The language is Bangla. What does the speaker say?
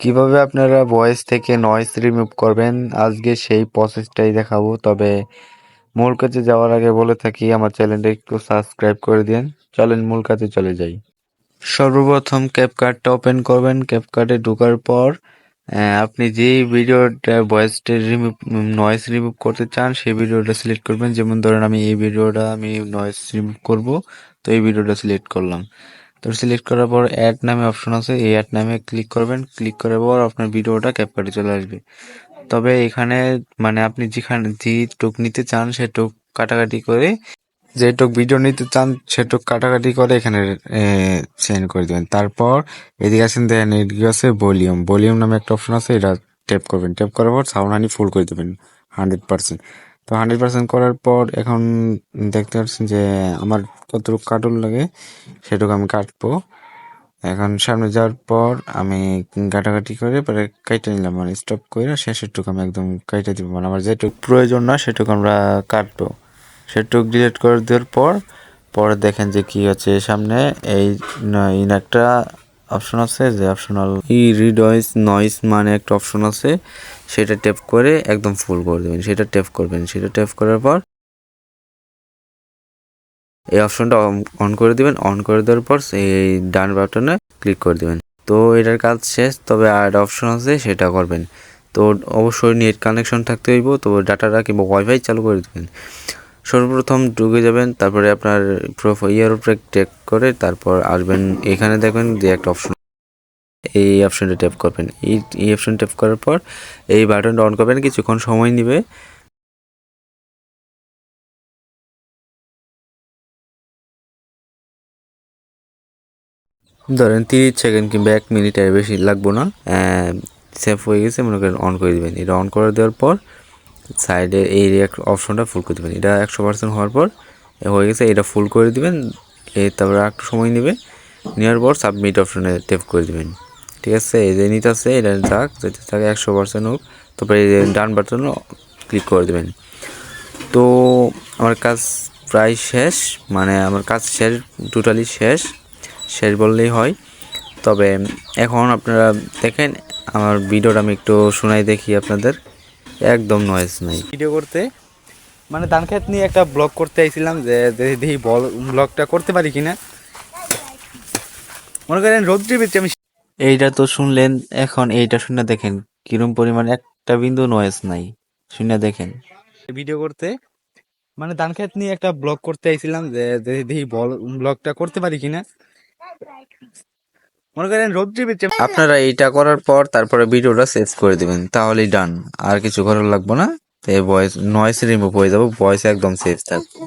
কীভাবে আপনারা ভয়েস থেকে নয়েজ রিমুভ করবেন? আজকে সেই প্রসেসটাই দেখাবো। তবে মূল কাজে যাওয়ার আগে বলে থাকি, আমার চ্যানেলটা একটু সাবস্ক্রাইব করে দিন চলেন মূল কাজে চলে যাই। সর্বপ্রথম ক্যাপকার্ডটা ওপেন করবেন। ক্যাপকার্ডে ঢোকার পর আপনি যে ভিডিওটা ভয়েসটা রিমুভ নয়েজ রিমুভ করতে চান, সেই ভিডিওটা সিলেক্ট করবেন। যেমন ধরেন আমি এই ভিডিওটা আমি নয়েজ রিমুভ করব, তো এই ভিডিওটা সিলেক্ট করলাম। তো সিলেক্ট করার পর অ্যাড নামে অপশন আছে। এই অ্যাড নামে ক্লিক করবেন। ক্লিক করার পর আপনার ভিডিওটা ক্যাপকার্ডে চলে আসবে। তবে এখানে মানে আপনি যেখানে যে টুক নিতে চান, সে টুক কাটাকাটি করে, যে টুক ভিডিও নিতে চান, সে টুক কাটাকাটি করে এখানে সেন্ড করে দেবেন। তারপর এদিকে আছেন দেখেন এদিকে আছে ভলিউম ভলিউম নামে একটা অপশন আছে, এটা ট্যাপ করবেন। ট্যাপ করার পর সাউন্ড হানি ফুল করে দেবেন হান্ড্রেড পার্সেন্ট তো হান্ড্রেড পার্সেন্ট করার পর এখন দেখতে পাচ্ছেন যে আমার কতটুকু কাটুন লাগে সেটুকু আমি কাটবো। এখন সামনে যাওয়ার পর আমি কাটাকাটি করে পরে কাইটে নিলাম মানে স্টপ করে শেষেরটুকু আমি একদম কাইটে দিব। মানে আমার যেটুকু প্রয়োজন না সেটুকু আমরা কাটবো। সেটুকু ডিলিট করে দেওয়ার পর, পরে দেখেন যে কি হচ্ছে সামনে, এই ইন একটা অপশন আছে, যে অপশনাল ই রিডয়েস নয়েস মানে একটা অপশন আছে, সেটা ট্যাপ করে একদম ফুল করে দেবেন, সেটা ট্যাপ করবেন, সেটা ট্যাপ করার পর এই অপশনটা অন করে দিবেন অন করে দেওয়ার পর এই ডান বাটনে ক্লিক করে দিবেন। তো এটার কাজ শেষ, তবে আর একটা অপশন আছে, সেটা করবেন। তো অবশ্যই নেট কানেকশন থাকতে হইব, তো ডাটাটা কিংবা ওয়াইফাই চালু করে দেবেন। সর্বপ্রথম ঢুকে যাবেন, তারপরে আপনার ইয়ার উপরে টেক করে তারপর আসবেন। এখানে দেখবেন যে একটা অপশন এই অপশনটা ট্যাপ করবেন। এই এই অপশন ট্যাপ করার পর এই বাটনটা অন করবেন, কিছুক্ষণ সময় নেবে। ধরেন তিরিশ সেকেন্ড কিংবা এক মিনিট এর বেশি লাগবো না সেভ হয়ে গেছে, মনে করেন অন করে দেবেন। এটা অন করে দেওয়ার পর সাইডে এই অপশনটা ফুল করে দেবেন। এটা একশো পার্সেন্ট হওয়ার পর হয়ে গেছে, এটা ফুল করে দিবেন এই তারপরে একটু সময় নেবে, নেওয়ার পর সাবমিট অপশনে টেপ করে দিবেন। ঠিক আছে? এই যে নিতে আছে এটা যাক যেতে থাকে একশো পার্সেন্ট হোক, তারপরে এই যে ডান বাটনও ক্লিক করে দেবেন। তো আমার কাজ প্রায় শেষ মানে আমার কাজ শেষ টোটালি শেষ শেষ বললেই হয়। তবে এখন আপনারা দেখেন, আমার ভিডিওটা আমি একটু শোনাই দেখি আপনাদের। একদম নয়েজ নাই। ভিডিও করতে। মানে ধান খেত নিয়ে একটা ব্লগ করতে আইছিলাম যে দেখি দেখি বল ব্লগটা করতে পারি কিনা। মনে করেন রোদ্রের ভিতরে আমি এইটা তো শুনলেন এখন এইটা শুনে দেখেন কিরম পরিমাণ একটা বিন্দু নয়েজ নাই। শুনে দেখেন। ভিডিও করতে। মানে ধান খেত নিয়ে একটা ব্লগ করতে আইছিলাম যে দেখি দেখি বল ব্লগটা করতে পারি কিনা। মনে করেন রৌদ্রে বেঁচে আপনারা এইটা করার পর তারপরে ভিডিওটা সেভ করে দিবেন। তাহলেই ডান আর কিছু করার লাগবো না। ভয়েস নয়েস রিমুভ হয়ে যাবে। ভয়েস একদম সেভ থাকবে।